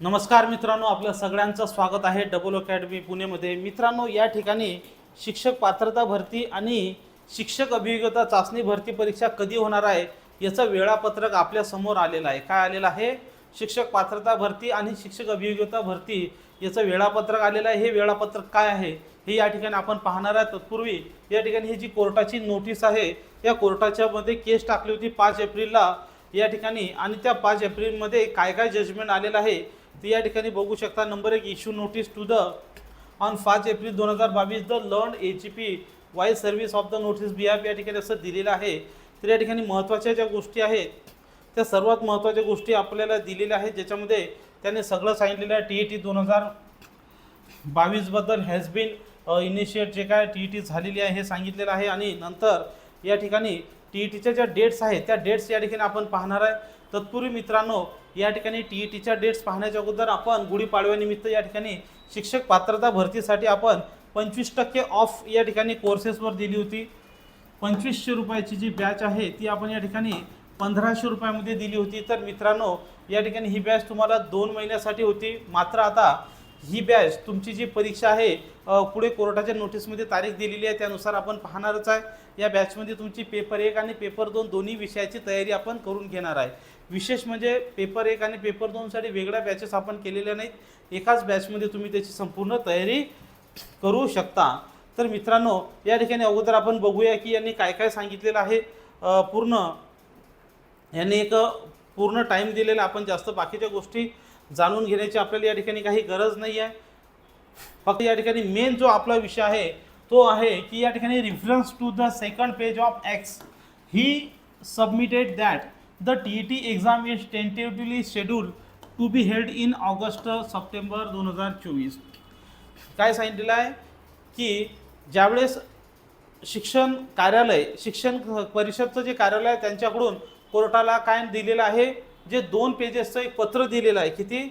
नमस्कार मित्रांनो आपलं सगळ्यांचं स्वागत आहे डबल अकॅडमी पुणेमध्ये. मित्रांनो या ठिकाणी शिक्षक पात्रता भरती आणि शिक्षक अभियोग्यता चाचणी भरती परीक्षा कधी होणार आहे याचं वेळापत्रक आपल्यासमोर आलेलं आहे. काय आलेलं आहे? शिक्षक पात्रता भरती आणि शिक्षक अभियोग्यता भरती याचं वेळापत्रक आलेलं आहे. हे वेळापत्रक काय आहे? हे या ठिकाणी आपण पाहणार आहे तत्पूर्वी या ठिकाणी ही जी कोर्टाची नोटीस आहे या कोर्टाच्या मध्ये केस टाकली होती पाच एप्रिलला. या ठिकाणी आणि त्या पाच एप्रिलमध्ये काय काय जजमेंट आलेलं आहे ते या ठिकाणी बघू शकता नंबर एक issue notice to the on पाच एप्रिल दोन हजार बावीस the learn A G P wise service of the notice be या ठिकाणी असं दिलेलं आहे. तर या ठिकाणी महत्त्वाच्या ज्या गोष्टी आहेत त्या सर्वात महत्त्वाच्या गोष्टी आपल्याला दिलेल्या आहेत ज्याच्यामध्ये त्याने सगळं सांगितलेलं आहे. टी ई टी दोन हजार बावीसबद्दल हॅज बीन इनिशिएट जे काय टी ई टी झालेली आहे हे सांगितलेलं आहे. आणि नंतर या ठिकाणी टी ई टीच्या ज्या डेट्स आहेत त्या डेट्स या ठिकाणी आपण पाहणार आहे. तत्पूर्वी मित्रांनो या ठिकाणी टी ई टीच्या डेट्स पाहण्याच्या अगोदर आपण गुढीपाडव्यानिमित्त या ठिकाणी शिक्षक पात्रता भरतीसाठी आपण पंचवीस टक्के ऑफ या ठिकाणी कोर्सेसवर दिली होती. पंचवीसशे रुपयाची जी बॅच आहे ती आपण या ठिकाणी पंधराशे रुपयामध्ये दिली होती. तर मित्रांनो या ठिकाणी ही बॅच तुम्हाला दोन महिन्यासाठी होती. मात्र आता ही बॅच तुमची जी परीक्षा आहे पुढे कोर्टाच्या नोटीसमध्ये तारीख दिलेली आहे त्यानुसार आपण पाहणारच आहे. या बॅचमध्ये तुमची पेपर एक आणि पेपर दोन दोन्ही विषयाची तयारी आपण करून घेणार आहे. विशेष म्हणजे पेपर एक आणि पेपर दोनसाठी वेगळ्या बॅचेस आपण केलेल्या नाहीत. एकाच बॅचमध्ये तुम्ही त्याची संपूर्ण तयारी करू शकता. तर मित्रांनो या ठिकाणी अगोदर आपण बघूया की यांनी काय काय सांगितलेलं आहे. पूर्ण यांनी एक पूर्ण टाईम दिलेला आपण जास्त बाकीच्या गोष्टी जाणून घेण्याची आपल्याला या ठिकाणी काही गरज नाही आहे फक्त या ठिकाणी मेन जो आपला विषय आहे तो आहे की या ठिकाणी reference to the second page of X he submitted that the T E T exam is tentatively schedule to be held in August September दोन हजार चोवीस. काय सांगितलेलं आहे? की ज्यावेळेस शिक्षण कार्यालय शिक्षण परिषदचं जे कार्यालय आहे त्यांच्याकडून कोर्टाला काय दिलेलं आहे? जे दोन पेजेसचं एक पत्र दिलेलं आहे. किती?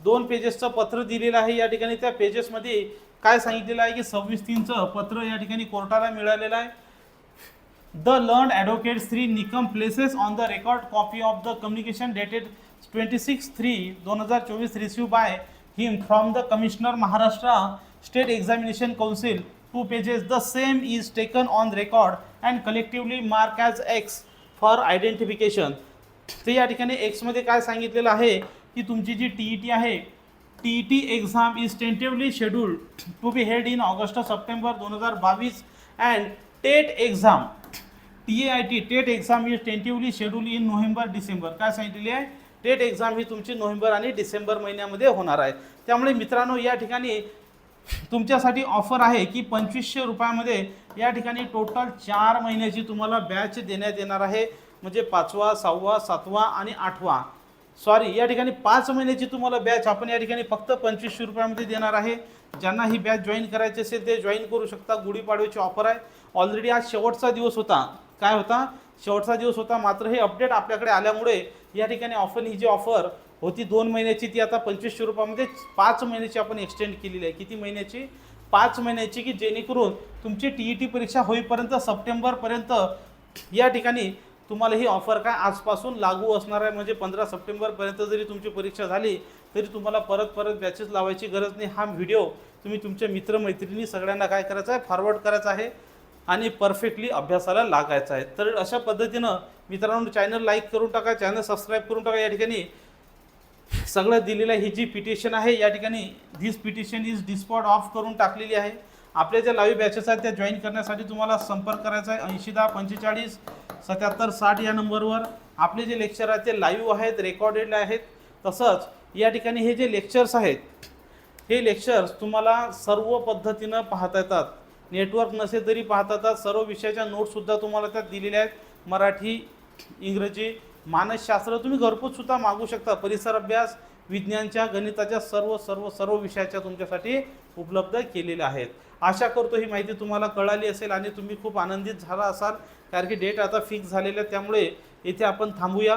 दोन पेजेसचं पत्र दिलेलं आहे. या ठिकाणी त्या पेजेसमध्ये काय सांगितलेलं आहे की सव्वीस तीनचं पत्र या ठिकाणी कोर्टाला मिळालेलं आहे. The learn advocate Shri Nikam places on the record copy of the communication dated twenty six three दोन हजार चोवीस receive by him from the commissioner Maharashtra state examination council two pages the same is taken on record and collectively mark as X for identification ते या ठिकाणी एक्समध्ये काय सांगितलेलं आहे? की तुमची जी टी ई टी आहे T E T exam is tentatively schedule to be held in August September दोन हजार बावीस and TET exam T A I T TET exam is tentatively schedule in November December काय सांगितलेली आहे? TET exam ही तुमची November आणि डिसेंबर महिन्यामध्ये होणार आहे. त्यामुळे मित्रांनो या ठिकाणी तुमच्यासाठी ऑफर आहे की पंचवीसशे रुपयामध्ये या ठिकाणी टोटल चार महिन्याची तुम्हाला बॅच देण्यात येणार आहे. म्हणजे पाचवा सहावा सातवा आणि आठवा. सॉरी या ठिकाणी पाच महिन्याची तुम्हाला बॅच आपण या ठिकाणी फक्त पंचवीसशे रुपयामध्ये देणार आहे. ज्यांना ही बॅच जॉईन करायची असेल ते जॉईन करू शकता. गुढीपाडव्याची ऑफर आहे. ऑलरेडी आज शेवटचा दिवस होता. काय होता? शेवटचा दिवस होता. मात्र हे अपडेट आपल्याकडे आल्यामुळे या ठिकाणी ऑफर ही जी ऑफर होती दोन महिन्याची ती आता पंचवीसशे रुपयामध्ये पाच महिन्याची आपण एक्सटेंड केलेली आहे. किती महिन्याची? पाच महिन्याची की जेणेकरून तुमची टी ई टी परीक्षा होईपर्यंत सप्टेंबरपर्यंत या ठिकाणी तुम्हाला ही ऑफर काय आजपासून लागू असणार आहे? म्हणजे पंधरा सप्टेंबरपर्यंत जरी तुमची परीक्षा झाली तरी तुम्हाला परत परत बॅचेस लावायची गरज नाही. हा व्हिडिओ तुम्ही तुमच्या मित्रमैत्रिणी सगळ्यांना काय करायचं आहे? फॉरवर्ड करायचा आहे आणि परफेक्टली अभ्यासाला लागायचं आहे. तर अशा पद्धतीनं मित्रांनो चॅनल लाईक करून टाका चॅनल सबस्क्राईब करून टाका. या ठिकाणी सगळं दिलेलं ही जी पिटिशन आहे या ठिकाणी this petition is disposed of करून टाकलेली आहे. आपले जे लाईव्ह बॅचेस आहेत त्या जॉईन करण्यासाठी तुम्हाला संपर्क करायचा आहे. ऐंशी दहा पंचेचाळीस सत्याहत्तर साठ या नंबरवर आपले जे लेक्चर आहेत ते लाईव्ह आहेत रेकॉर्डेड आहेत. तसंच या ठिकाणी हे जे लेक्चर्स आहेत हे लेक्चर्स तुम्हाला सर्व पद्धतीनं पाहता येतात. नेटवर्क नसेल तरी पाहता येतात. सर्व विषयाच्या नोट्ससुद्धा तुम्हाला त्यात दिलेल्या आहेत. मराठी इंग्रजी मानसशास्त्र तुम्ही घरपोचसुद्धा मागू शकता. परिसर अभ्यास विज्ञानच्या गणिताच्या सर्व सर्व सर्व विषयाच्या तुमच्यासाठी उपलब्ध केलेल्या आहेत. आशा करतो ही माहिती तुम्हाला कळाली असेल आणि तुम्ही खूप आनंदित झाला असाल कारण की डेट आता फिक्स झालेला आहे त्यामुळे इथे आपण थांबूया.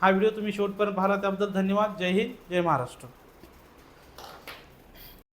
हा व्हिडिओ तुम्ही शेवटपर्यंत पाहिला त्याबद्दल धन्यवाद. जय हिंद जय महाराष्ट्र.